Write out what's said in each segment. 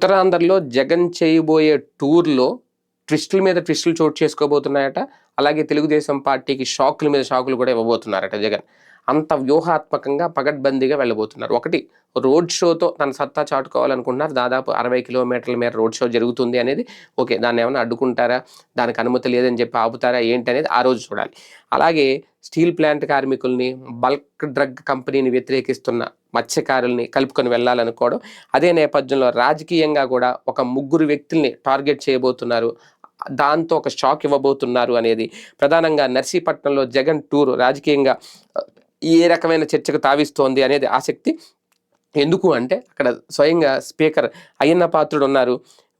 ఉత్తరాంధ్రలో జగన్ చేయబోయే టూర్లో ట్విస్టుల మీద ట్విస్టులు చోటు చేసుకోబోతున్నాయట. అలాగే తెలుగుదేశం పార్టీకి షాకుల మీద షాకులు కూడా ఇవ్వబోతున్నారట జగన్. అంత వ్యూహాత్మకంగా పగడ్బందీగా వెళ్ళబోతున్నారు. ఒకటి రోడ్ షోతో తన సత్తా చాటుకోవాలనుకుంటున్నారు. దాదాపు అరవై కిలోమీటర్ల మేర రోడ్ షో జరుగుతుంది అనేది ఓకే దాన్ని ఏమైనా అడ్డుకుంటారా? దానికి అనుమతి లేదని చెప్పి ఆపుతారా? ఏంటి అనేది ఆ రోజు చూడాలి. అలాగే స్టీల్ ప్లాంట్ కార్మికుల్ని బల్క్ డ్రగ్ కంపెనీని వ్యతిరేకిస్తున్న మత్స్యకారుల్ని కలుపుకొని వెళ్ళాలనుకోవడం అదే నేపథ్యంలో రాజకీయంగా కూడా ఒక ముగ్గురు వ్యక్తుల్ని టార్గెట్ చేయబోతున్నారు. దాంతో ఒక షాక్ ఇవ్వబోతున్నారు అనేది. ప్రధానంగా నర్సీపట్నంలో జగన్ టూర్ రాజకీయంగా ఏ రకమైన చర్చకు తావిస్తోంది అనేది ఆసక్తి. ఎందుకు అంటే అక్కడ స్వయంగా స్పీకర్ అయ్యన్న పాత్రుడు ఉన్నారు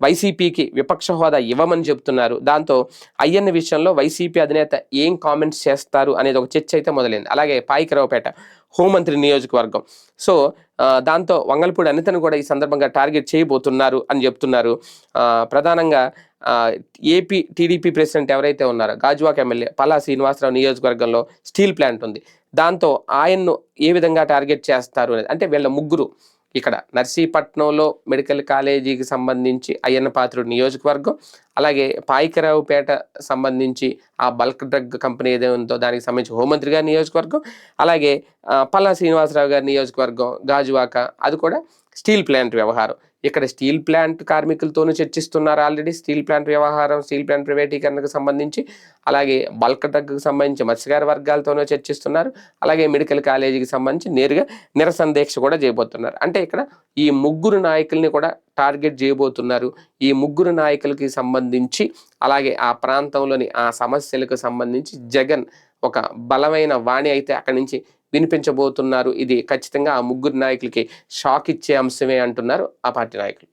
వైసీపీకి విపక్ష హోదా ఇవ్వమని చెప్తున్నారు. దాంతో అయ్యన్న విషయంలో వైసీపీ అధినేత ఏం కామెంట్స్ చేస్తారు అనేది ఒక చర్చ అయితే మొదలైంది. అలాగే పాయికరావుపేట హోంమంత్రి నియోజకవర్గం. సో దాంతో వంగల్పూడి అనితను కూడా ఈ సందర్భంగా టార్గెట్ చేయబోతున్నారు అని చెప్తున్నారు. ప్రధానంగా ఏపీ టీడీపీ ప్రెసిడెంట్ ఎవరైతే ఉన్నారో గాజువాక ఎమ్మెల్యే పల్లా శ్రీనివాసరావు నియోజకవర్గంలో స్టీల్ ప్లాంట్ ఉంది. దాంతో ఆయన్ను ఏ విధంగా టార్గెట్ చేస్తారు అనేది అంటే వీళ్ళ ముగ్గురు ఇక్కడ నర్సీపట్నంలో మెడికల్ కాలేజీకి సంబంధించి అయ్యన్న పాత్రుడు నియోజకవర్గం అలాగే పాయికరావుపేట సంబంధించి ఆ బల్క్ డ్రగ్ కంపెనీ ఏదో ఉందో దానికి సంబంధించి హోంమంత్రి గారి నియోజకవర్గం అలాగే పల్లా శ్రీనివాసరావు గారి నియోజకవర్గం గాజువాక అది కూడా స్టీల్ ప్లాంట్ వ్యవహారం. ఇక్కడ స్టీల్ ప్లాంట్ కార్మికులతోనూ చర్చిస్తున్నారు ఆల్రెడీ. స్టీల్ ప్లాంట్ వ్యవహారం స్టీల్ ప్లాంట్ ప్రైవేటీకరణకు సంబంధించి అలాగే బల్క్ డ్రగ్కి సంబంధించి మత్స్యకార వర్గాలతోనూ చర్చిస్తున్నారు. అలాగే మెడికల్ కాలేజీకి సంబంధించి నేరుగా నిరసన దీక్ష కూడా చేయబోతున్నారు. అంటే ఇక్కడ ఈ ముగ్గురు నాయకుల్ని కూడా టార్గెట్ చేయబోతున్నారు ఈ ముగ్గురు నాయకులకి సంబంధించి. అలాగే ఆ ప్రాంతంలోని ఆ సమస్యలకు సంబంధించి జగన్ ఒక బలమైన వాణి అయితే అక్కడి నుంచి వినిపించబోతున్నారు. ఇది ఖచ్చితంగా ఆ ముగ్గురు నాయకులకి షాక్ ఇచ్చే అంశమే అంటున్నారు ఆ పార్టీ నాయకులు.